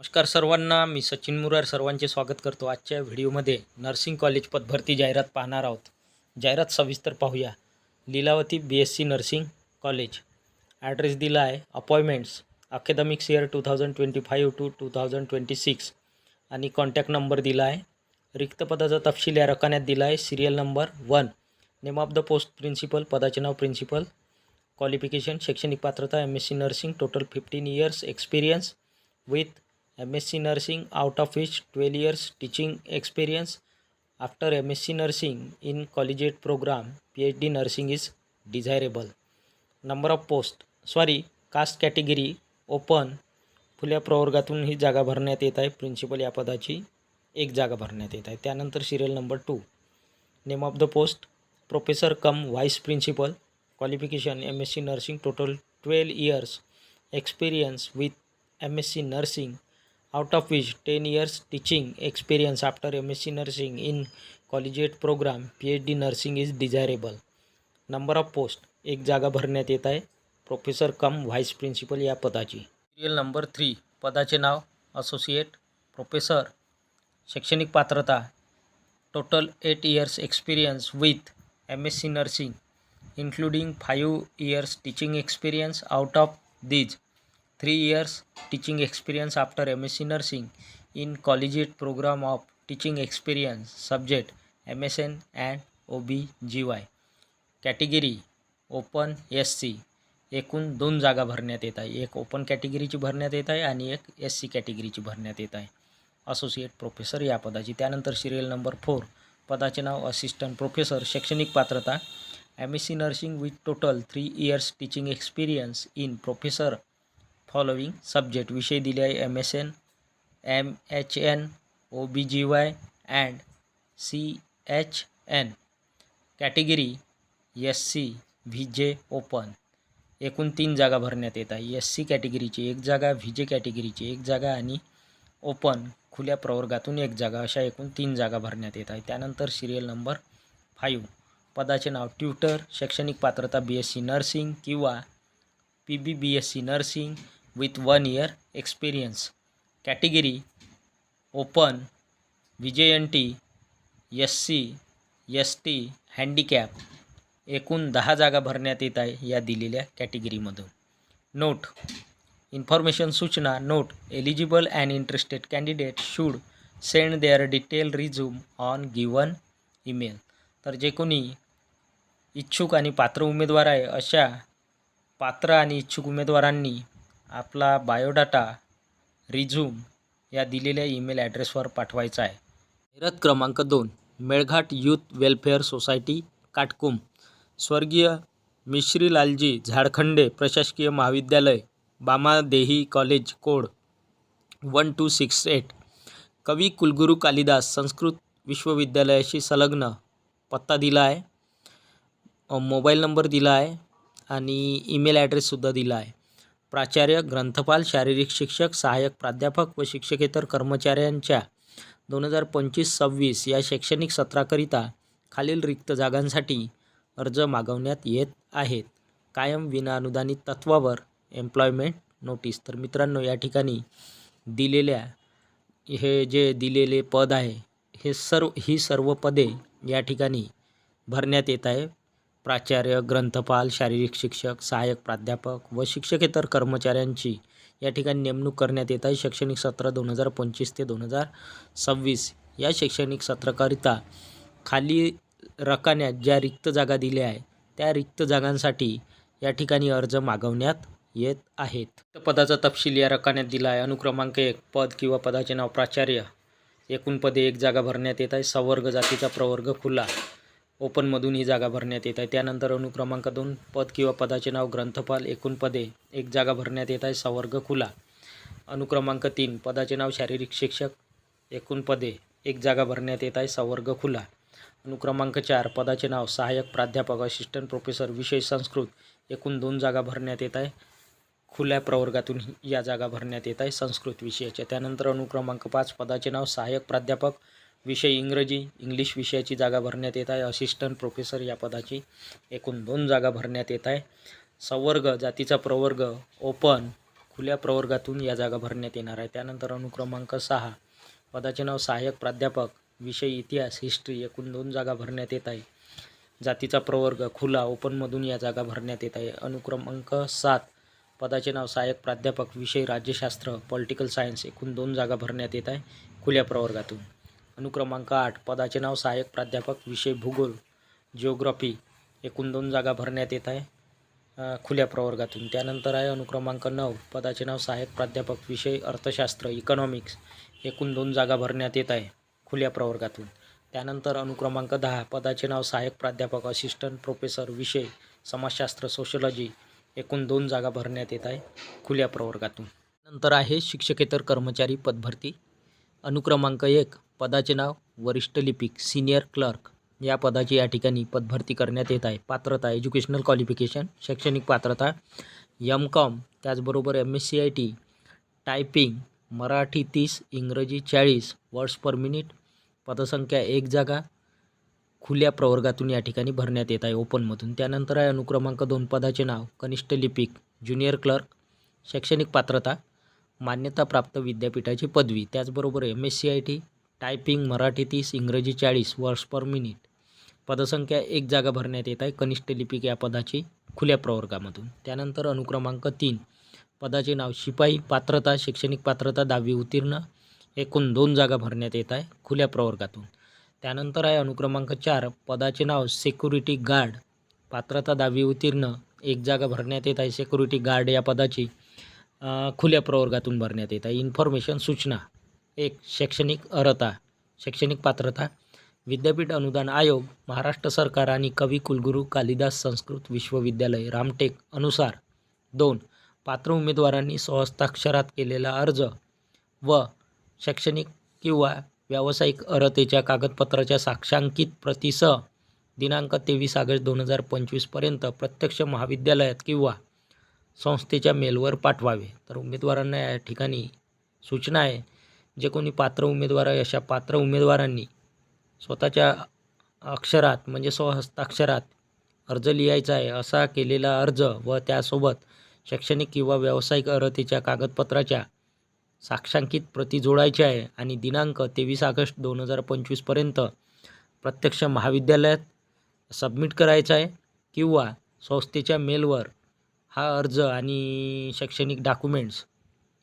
नमस्कार सर्वांना मी सचिन मुरार सर्वांचे स्वागत करतो आजच्या व्हिडिओमध्ये. नर्सिंग कॉलेज पदभरती जाहिरात पाहणार आहोत. जाहिरात सविस्तर पाहूया. Lilavati B S C nursing college. Address दिला आहे. Appointments academics year two thousand twenty five to two thousand twenty six आणि कॉन्टॅक्ट नंबर दिला आहे. रिक्त पदाचा तपशील या रकान्यात दिला आहे. Serial number one name of the post principal पदाचे नाव प्रिन्सिपल क्वालिफिकेशन शैक्षणिक पात्रता. M S C nursing total fifteen years experience with M S C nursing out of which twelve years teaching experience after M S C nursing in collegiate program P H D nursing is desirable number of post sorry caste category open खुल्या प्रवर्गातून ही जागा भरण्यात येत आहे. Principal या पदाची एक जागा भरण्यात येत आहे. त्यानंतर serial number two name of the post professor cum vice principal qualification M S C nursing total twelve years experience with M S C nursing out of which 10 years teaching experience after MSc nursing in collegiate program PhD nursing is desirable. Number of post एक जागा भरण्यात येत आहे. Professor cum vice principal या पदाची. Serial number three पदाचे नाव associate professor शैक्षणिक पात्रता total eight years experience with M S C nursing including five years teaching experience out of these three years teaching experience after M S C nursing in collegiate program of teaching experience subject M S N and O B G Y category open S C एकूण दोन जागा भरण्यात येत आहे. एक open कॅटेगरीची भरण्यात येत आहे आणि एक एस सी कॅटेगरीची भरण्यात येत आहे. असोसिएट प्रोफेसर या पदाची. त्यानंतर सिरियल नंबर फोर पदाचे नाव असिस्टंट प्रोफेसर शैक्षणिक पात्रता. M S C nursing with total three years teaching experience in professor following subject विषय दिले आहे. M S N M H N O B G Y and C H N category S C V J open एकूण तीन जागा भरण्यात येत आहे. S C कॅटेगरीची एक जागा व्ही जे कॅटेगरीची एक जागा आणि ओपन खुल्या प्रवर्गातून एक जागा अशा एकूण तीन जागा भरण्यात येत आहे. त्यानंतर सिरियल नंबर फाईव्ह पदाचे नाव ट्युटर शैक्षणिक पात्रता बी एस सी नर्सिंग किंवा P B B S C nursing with one year experience category open विजयंटी J S C S T handicap एकूण दहा जागा भरण्यात येत आहे या दिलेल्या कॅटेगरीमधून नोट इन्फॉर्मेशन सूचना note eligible and interested candidate should send their detail resume on given email तर जे कोणी इच्छुक आणि पात्र उमेदवार आहे अशा पात्र आणि इच्छुक उमेदवारांनी आपला बायोडाटा रिझ्यूम या दिलेल्या ईमेल ॲड्रेसवर पाठवायचा आहे. जाहिरात क्रमांक दोन Melghat youth welfare society Katkum. स्वर्गीय मिश्रीलालजी झाडखंडे प्रशासकीय महाविद्यालय Bamadehi college code one two six eight. कवी कुलगुरू कालिदास संस्कृत विश्वविद्यालयाशी संलग्न पत्ता दिला आहे मोबाईल नंबर दिला आहे आणि ईमेल ॲड्रेससुद्धा दिला आहे. प्राचार्य ग्रंथपाल शारीरिक शिक्षक सहाय्यक प्राध्यापक व शिक्षकेतर कर्मचाऱ्यांच्या दोन हजार पंचवीस सव्वीस या शैक्षणिक सत्राकरिता खालील रिक्त जागांसाठी अर्ज मागवण्यात येत आहेत. कायम विनाअनुदानित तत्वावर एम्प्लॉयमेंट नोटीस. तर मित्रांनो या ठिकाणी दिलेल्या हे जे दिलेले पद आहे हे सर्व ही सर्व पदे या ठिकाणी भरण्यात येत आहे. प्राचार्य ग्रंथपाल शारीरिक शिक्षक सहाय्यक प्राध्यापक व शिक्षकेतर कर्मचाऱ्यांची या ठिकाणी नेमणूक करण्यात येत आहे. शैक्षणिक सत्र दोन हजार पंचवीस ते दोन हजार सव्वीस या शैक्षणिक सत्राकरिता खाली रकान्यात ज्या रिक्त जागा दिल्या आहे त्या रिक्त जागांसाठी या ठिकाणी अर्ज मागवण्यात येत आहेत. पदाचा तपशील या रकान्यात दिला आहे. अनुक्रमांक एक पद किंवा पदाचे नाव प्राचार्य. एकूण पदे एक जागा भरण्यात येत आहे. सवर्ग जातीचा प्रवर्ग खुला. ओपनमधून ही जागा भरण्यात येत आहे. त्यानंतर अनुक्रमांक दोन पद किंवा पदाचे नाव ग्रंथपाल एकूण पदे एक जागा भरण्यात येत आहे सवर्ग खुला. अनुक्रमांक तीन पदाचे नाव शारीरिक शिक्षक एकूण पदे एक जागा भरण्यात येत आहे सवर्ग खुला. अनुक्रमांक चार पदाचे नाव सहाय्यक प्राध्यापक असिस्टंट प्रोफेसर विषय संस्कृत एकूण दोन जागा भरण्यात येत आहे. खुल्या प्रवर्गातून या जागा भरण्यात येत आहे संस्कृत विषयाच्या. त्यानंतर अनुक्रमांक पाच पदाचे नाव सहाय्यक प्राध्यापक विषय इंग्रजी इंग्लिश विषयाची जागा भरण्यात येत आहे. असिस्टंट प्रोफेसर या पदाची एकूण दोन जागा भरण्यात येत आहे. संवर्ग जातीचा प्रवर्ग ओपन खुल्या प्रवर्गातून या जागा भरण्यात येणार आहे. त्यानंतर अनुक्रमांक सहा पदाचे नाव सहाय्यक प्राध्यापक विषय इतिहास हिस्ट्री एकूण दोन जागा भरण्यात येत आहे. जातीचा प्रवर्ग खुला ओपनमधून या जागा भरण्यात येत आहे. अनुक्रमांक सात पदाचे नाव सहाय्यक प्राध्यापक विषय राज्यशास्त्र पॉलिटिकल सायन्स एकूण दोन जागा भरण्यात येत आहे. खुल्या प्रवर्गातून. अनुक्रमांक आठ. पदाचे नाव सहाय्यक प्राध्यापक विषय भूगोल जिओग्राफी एकूण दोन जागा भरण्यात येत आहे खुल्या प्रवर्गातून. त्यानंतर आहे अनुक्रमांक नऊ. पदाचे नाव सहाय्यक प्राध्यापक विषय अर्थशास्त्र इकॉनॉमिक्स एकूण दोन जागा भरण्यात येत आहे खुल्या प्रवर्गातून. त्यानंतर अनुक्रमांक दहा. पदाचे नाव सहाय्यक प्राध्यापक असिस्टंट प्रोफेसर विषय समाजशास्त्र सोशलॉजी एकूण दोन जागा भरण्यात येत आहे खुल्या प्रवर्गातून. नंतर आहे शिक्षकेतर कर्मचारी पदभरती. अनुक्रमांक एक पदाचे नाव वरिष्ठ लिपिक सिनियर क्लर्क. या पदाची या ठिकाणी पदभरती करण्यात येत आहे. पात्रता एज्युकेशनल क्वालिफिकेशन शैक्षणिक पात्रता एम कॉम त्याचबरोबर M S C I T typing Marathi तीस इंग्रजी चाळीस वर्ड्स पर मिनिट पदसंख्या एक जागा खुल्या प्रवर्गातून या ठिकाणी भरण्यात येत आहे ओपनमधून. त्यानंतर आहे अनुक्रमांक दोन पदाचे नाव कनिष्ठ लिपिक ज्युनियर क्लर्क शैक्षणिक पात्रता मान्यताप्राप्त विद्यापीठाची पदवी. त्याचबरोबर M S C I T typing Marathi तीस इंग्रजी चाळीस वर्ष पर मिनिट पदसंख्या एक जागा भरण्यात येत आहे. कनिष्ठ लिपिक या पदाची खुल्या प्रवर्गामधून. त्यानंतर अनुक्रमांक तीन. पदाचे नाव शिपाई पात्रता शैक्षणिक पात्रता दहावी उत्तीर्ण एकूण दोन जागा भरण्यात येत आहे खुल्या प्रवर्गातून. त्यानंतर आहे अनुक्रमांक चार. पदाचे नाव सेक्युरिटी गार्ड पात्रता दहावी उत्तीर्ण एक जागा भरण्यात येत आहे सेक्युरिटी गार्ड या पदाची. खुल्या प्रवर्गातून भरण्यात येत आहे. इन्फॉर्मेशन सूचना एक शैक्षणिक अर्हता शैक्षणिक पात्रता विद्यापीठ अनुदान आयोग महाराष्ट्र सरकार आणि कवी कुलगुरू कालिदास संस्कृत विश्वविद्यालय रामटेक अनुसार. दोन पात्र उमेदवारांनी स्वहस्ताक्षरात केलेला अर्ज व शैक्षणिक किंवा व्यावसायिक अर्हतेच्या कागदपत्राच्या साक्षांकित प्रतिसह दिनांक तेवीस ऑगस्ट दोन हजार पंचवीसपर्यंत प्रत्यक्ष महाविद्यालयात किंवा संस्थेच्या मेलवर पाठवावे. तर उमेदवारांना या ठिकाणी सूचना आहे जे कोणी पात्र उमेदवार आहे अशा पात्र उमेदवारांनी स्वतःच्या अक्षरात म्हणजे स्वहस्ताक्षरात अर्ज लिहायचा आहे. असा केलेला अर्ज व त्यासोबत शैक्षणिक किंवा व्यावसायिक अर्हतेच्या कागदपत्राच्या साक्षांकित प्रती जोडायची आहे आणि दिनांक तेवीस ऑगस्ट दोन हजार पंचवीसपर्यंत प्रत्यक्ष महाविद्यालयात सबमिट करायचा आहे किंवा संस्थेच्या मेलवर हा अर्ज आणि शैक्षणिक डॉक्युमेंट्स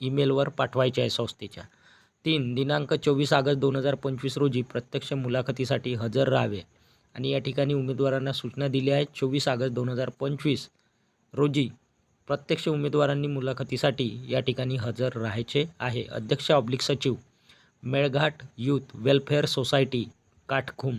ईमेलवर पाठवायचे आहे संस्थेच्या. तीन दिनांक चोवीस ऑगस्ट दोन हजार पंचवीस रोजी प्रत्यक्ष मुलाखतीसाठी हजर राहावे. आणि या ठिकाणी उमेदवारांना सूचना दिल्या आहेत. चोवीस ऑगस्ट दोन हजार पंचवीस रोजी प्रत्यक्ष उमेदवारांनी मुलाखतीसाठी या ठिकाणी हजर राहायचे आहे. अध्यक्ष ऑब्लिक सचिव Melghat youth welfare society Katkhum